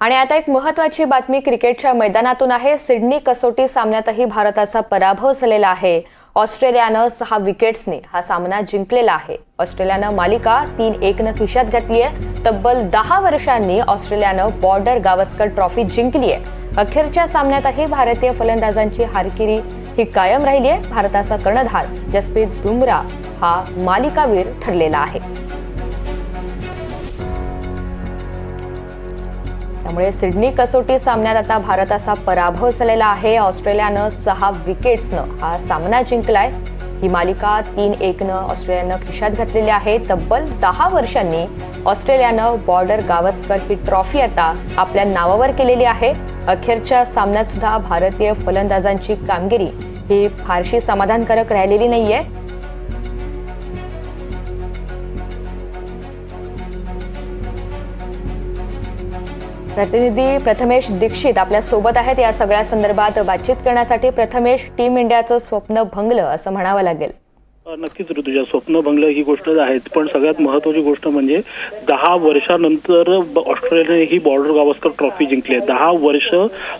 आणि आता एक महत्वाची बातमी क्रिकेटच्या मैदानातून आहे. सिडनी कसोटी सामन्यातही भारताचा पराभव झालेला आहे. ऑस्ट्रेलियानं सहा विकेट्सने हा सामना जिंकलेला आहे. ऑस्ट्रेलियानं मालिका तीन एकनं खिशात घातली आहे. तब्बल दहा वर्षांनी ऑस्ट्रेलियानं बॉर्डर गावस्कर ट्रॉफी जिंकली आहे. अखेरच्या सामन्यातही भारतीय फलंदाजांची हारकिरी ही कायम राहिली आहे. भारताचा कर्णधार जसप्रीत बुमरा हा मालिकावीर ठरलेला आहे. त्यामुळे सिडनी कसोटी सामन्यात आता भारताचा पराभव झालेला आहे. ऑस्ट्रेलियानं सहा विकेट्सनं हा सामना जिंकलाय. ही मालिका तीन एकनं ऑस्ट्रेलियानं खिशात घातलेली आहे. तब्बल दहा वर्षांनी ऑस्ट्रेलियानं बॉर्डर गावस्कर ही ट्रॉफी आता आपल्या नावावर केलेली आहे. अखेरच्या सामन्यात सुद्धा भारतीय फलंदाजांची कामगिरी ही फारशी समाधानकारक राहिलेली नाहीये. प्रतिनिधी प्रथमेश दीक्षित आपल्यासोबत आहेत. या सगळ्या संदर्भात बातचीत करण्यासाठी प्रथमेश टीम इंडियाचं स्वप्न भंगलं असं म्हणावं लागेल. नक्कीच ऋतुजा स्वप्न भंगलं ही गोष्ट आहेत. पण सगळ्यात महत्वाची गोष्ट म्हणजे दहा वर्षानंतर ऑस्ट्रेलियाने ही बॉर्डर गावस्कर ट्रॉफी जिंकली आहे. दहा वर्ष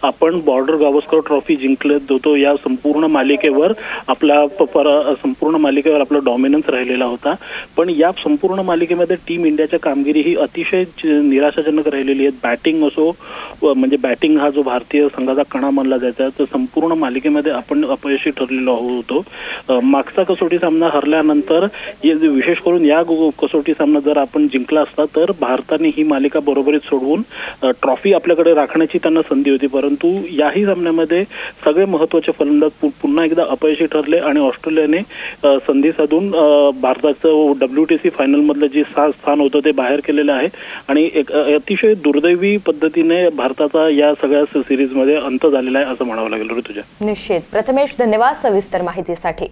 आपण बॉर्डर गावस्कर ट्रॉफी जिंकलेत होतो. या संपूर्ण मालिकेवर आपला प- पर- संपूर्ण मालिकेवर आपला डॉमिनन्स राहिलेला होता. पण या संपूर्ण मालिकेमध्ये टीम इंडियाच्या कामगिरी ही अतिशय निराशाजनक राहिलेली आहे बॅटिंग असो म्हणजे बॅटिंग हा जो भारतीय संघाचा कणा मानला जायचा तर संपूर्ण मालिकेमध्ये आपण अपयशी ठरलेलो होतो मागचा कसोटी सामना हरल्यानंतर विशेष करून या कसोटी सामना जर आपण जिंकला असता तर भारताने ही मालिका बरोबरीत सोडवून ट्रॉफी आपल्याकडे राखण्याची त्यांना संधी होती. परंतु याही सामन्यामध्ये सगळे महत्त्वाचे फलंदाज पुन्हा एकदा अपयशी ठरले आणि ऑस्ट्रेलियाने संधी साधून भारताचं डब्ल्यू टी सी फायनल मधलं जे स्थान होतं ते बाहेर केलेलं आहे. आणि एक अतिशय दुर्दैवी पद्धतीने भारताचा या सगळ्या सिरीजमध्ये अंत झालेला आहे असं म्हणावं लागेल ऋतुजा. निश्चित. प्रथमेश धन्यवाद सविस्तर माहितीसाठी.